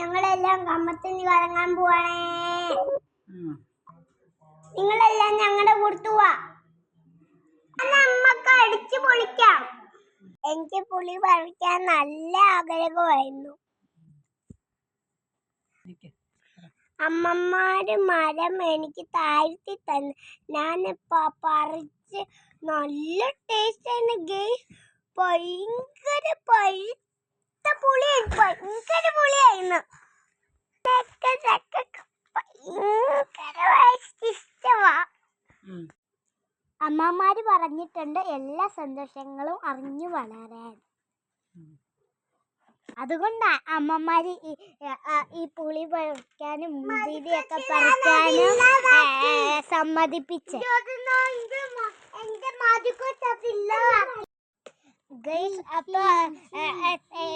ഞങ്ങളെല്ലാം കമ്മത്തിന് കറങ്ങാൻ പോവാണേ. നിങ്ങളെല്ലാം ഞങ്ങളുടെ കൂട്ടു നമ്മക്ക് അടിച്ചു പൊളിക്കാം. എനിക്ക് പുളി പറിക്കാൻ നല്ല ആഗ്രഹമായിരുന്നു. അമ്മമാര് മരം എനിക്ക് താഴ്ത്തി തന്നു. ഞാൻ പറിച്ച് നല്ല ടേസ്റ്റ് ഗെയ്സ് ഭയങ്കര പഴുത്ത പുളിയായി ഭയങ്കര പുളിയായിരുന്നു. അമ്മമാര് പറഞ്ഞിട്ടുണ്ട് എല്ലാ സന്തോഷങ്ങളും അറിഞ്ഞു വളരാൻ. ഉം. അതുകൊണ്ടാ അമ്മമാര് ഈ പുളി പറിക്കാനും മുന്തിരിയൊക്കെ പറിക്കാനും സമ്മതിപ്പിച്ചു. സമ്മതിപ്പിച്ചത് ഗൈസ് അപ്പൊ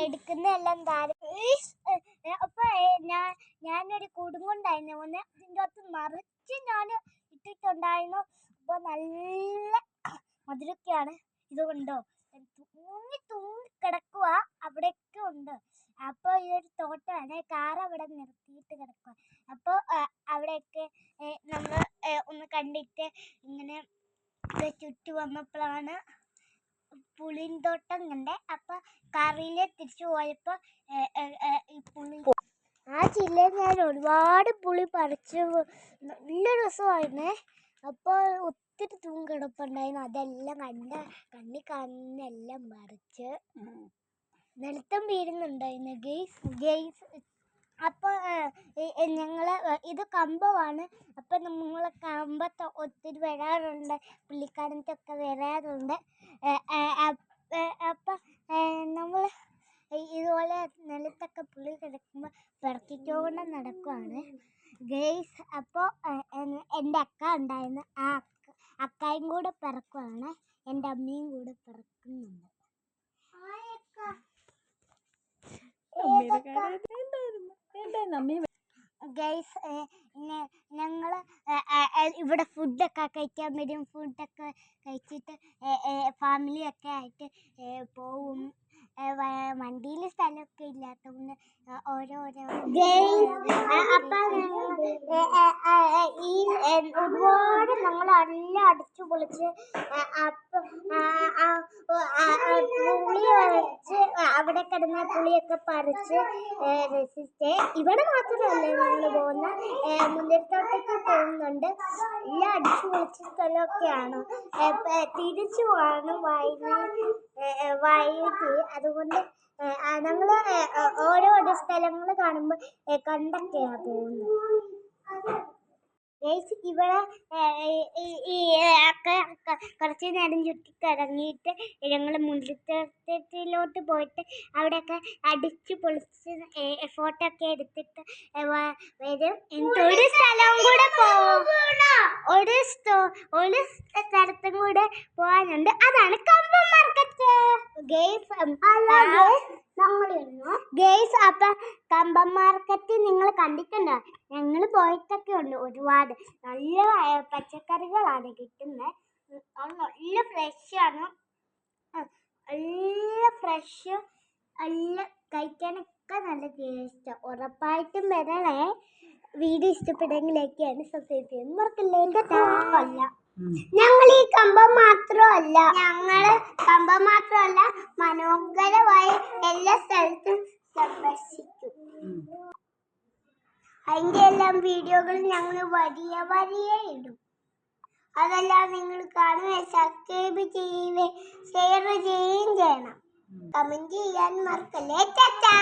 എടുക്കുന്ന എല്ലാം അപ്പൊ ഞാൻ ഞാനൊരു കുടുങ്ങുണ്ടായിരുന്നു ഒന്ന് ഇതിന്റെ അകത്ത് നിറച്ച് ഞാൻ ഇട്ടിട്ടുണ്ടായിരുന്നു. അപ്പൊ നല്ല മധുരൊക്കെയാണ്. ഇത് കണ്ടോ? തൂങ്ങി തൂങ്ങി കിടക്കുക അവിടെയൊക്കെ ഉണ്ട്. അപ്പൊ ഈ ഒരു തോട്ടമാണ് കാർ അവിടെ നിർത്തിയിട്ട് കിടക്കുക അപ്പോൾ അവിടെയൊക്കെ നമ്മൾ ഒന്ന് കണ്ടിട്ട് ഇങ്ങനെ ചുറ്റി വന്നപ്പോഴാണ് പുളിന്തോട്ടം കണ്ടേ. അപ്പൊ കാറിൽ തിരിച്ചു പോയപ്പോ പുളി ആ ജില്ലയിൽ ഞാൻ ഒരുപാട് പുളി പറിച്ചു നല്ല രസമായിരുന്നേ. അപ്പോൾ ഒത്തിരി തൂങ്ങി കിടപ്പുണ്ടായിരുന്നു അതെല്ലാം കണ്ട കണ്ണി കണ്ണെല്ലാം പറിച്ച്. ഉം. നിലത്തും വീഴുന്നുണ്ടായിരുന്നു. ഗെയ്സ് ഗെയ്സ് അപ്പോൾ ഞങ്ങൾ ഇത് കമ്പമാണ്. അപ്പോൾ നമ്മൾ കമ്പത്ത് ഒത്തിരി വരാറുണ്ട്. പുള്ളിക്കാരത്തൊക്കെ വരാറുണ്ട്. അപ്പം നമ്മൾ ഇതുപോലെ നിലത്തൊക്കെ പുള്ളി കിടക്കുമ്പോൾ പെറുക്കിക്കൊണ്ട് നടക്കുവാണ്. ഗെയ്സ് അപ്പോൾ എന്റെ അക്ക ഉണ്ടായിരുന്നു. ആ അക്ക അക്കായും കൂടെ പിറക്കുവാണ്. എന്റെ അമ്മയും കൂടെ പിറക്കുന്നുണ്ട്. അമ്മയെ ഗൈസ് ഞങ്ങൾ ഇവിടെ ഫുഡൊക്കെ കഴിക്കാൻ വരും. ഫുഡൊക്കെ കഴിച്ചിട്ട് ഫാമിലിയൊക്കെ ആയിട്ട് പോവും. വണ്ടിയിൽ സ്ഥലമൊക്കെ ഇല്ലാത്തതുകൊണ്ട് ഓരോരോ അപ്പം ഈ ഏ, ഒരുപാട് ഞങ്ങൾ എല്ലാം അടിച്ചു പൊളിച്ച് അപ്പം പുളി വരച്ച് അവിടെ കിടന്ന പുളിയൊക്കെ പറിച്ച് രസിച്ച്. ഇവിടെ മാത്രമല്ല ഞങ്ങൾ പോകുന്ന. മുന്തിരിത്തോട്ടത്തിൽ പോകുന്നുണ്ട്. എല്ലാം അടിച്ചു പൊളിച്ച സ്ഥലമൊക്കെയാണ് തിരിച്ചു പോവാണ് വൈകി വൈകി. അതുകൊണ്ട് ഞങ്ങൾ ഓരോരോ സ്ഥലങ്ങൾ കാണുമ്പോൾ കണ്ടൊക്കെയാണ് പോകുന്നത്. ഇവിടെ ഈ ഒക്കെ കുറച്ച് നേരം ചുറ്റി കറങ്ങിയിട്ട് ഞങ്ങൾ മുന്തിരിത്തോട്ട് പോയിട്ട് അവിടെയൊക്കെ അടിച്ച് പൊളിച്ച് ഫോട്ടോ ഒക്കെ എടുത്തിട്ട് വരും. ഒരു സ്ഥലവും കൂടെ ഒരു സ്ഥ- ഒരു സ്ഥലത്തും കൂടെ പോകാനുണ്ട്. അതാണ് കമ്പം മാർക്കറ്റ് ഗേസ് ഗേസ് അപ്പൊ കമ്പം മാർക്കറ്റ് നിങ്ങൾ കണ്ടിട്ടുണ്ടോ? ഞങ്ങൾ പോയിട്ടൊക്കെ ഉണ്ട് ഒരുപാട്. നല്ല പച്ചക്കറികളാണ് കിട്ടുന്നത് നല്ല ഫ്രഷ് ആണ്. ആ, നല്ല ഫ്രഷ് നല്ല കഴിക്കാനൊക്കെ നല്ല ടേസ്റ്റ് ഉറപ്പായിട്ടും വരണേ വീഡിയോ ഇഷ്ടപ്പെട്ടെങ്കിൽ ലൈക്ക് ചെയ്യാനും സബ്സ്ക്രൈബ് ചെയ്യാൻ മറക്കല്ലേ കൊല്ല ഉം. ഞങ്ങൾ ഈ കമ്പം മാത്രമല്ല. ഞങ്ങൾ കമ്പം മാത്രമല്ല മനോഹരമായി എല്ലാ സ്ഥലത്തും സന്ദർശിക്കും. അതിന്റെ എല്ലാം വീഡിയോകൾ ഞങ്ങൾ വലിയ വലിയ ഇടും. അതെല്ലാം നിങ്ങൾ കാണുകയും സബ്സ്ക്രൈബ് ചെയ്യുകയും ഷെയർ ചെയ്യുകയും ചെയ്യണം. കമന്റ് ചെയ്യാൻ മറക്കല്ലേ? ചാച്ചാ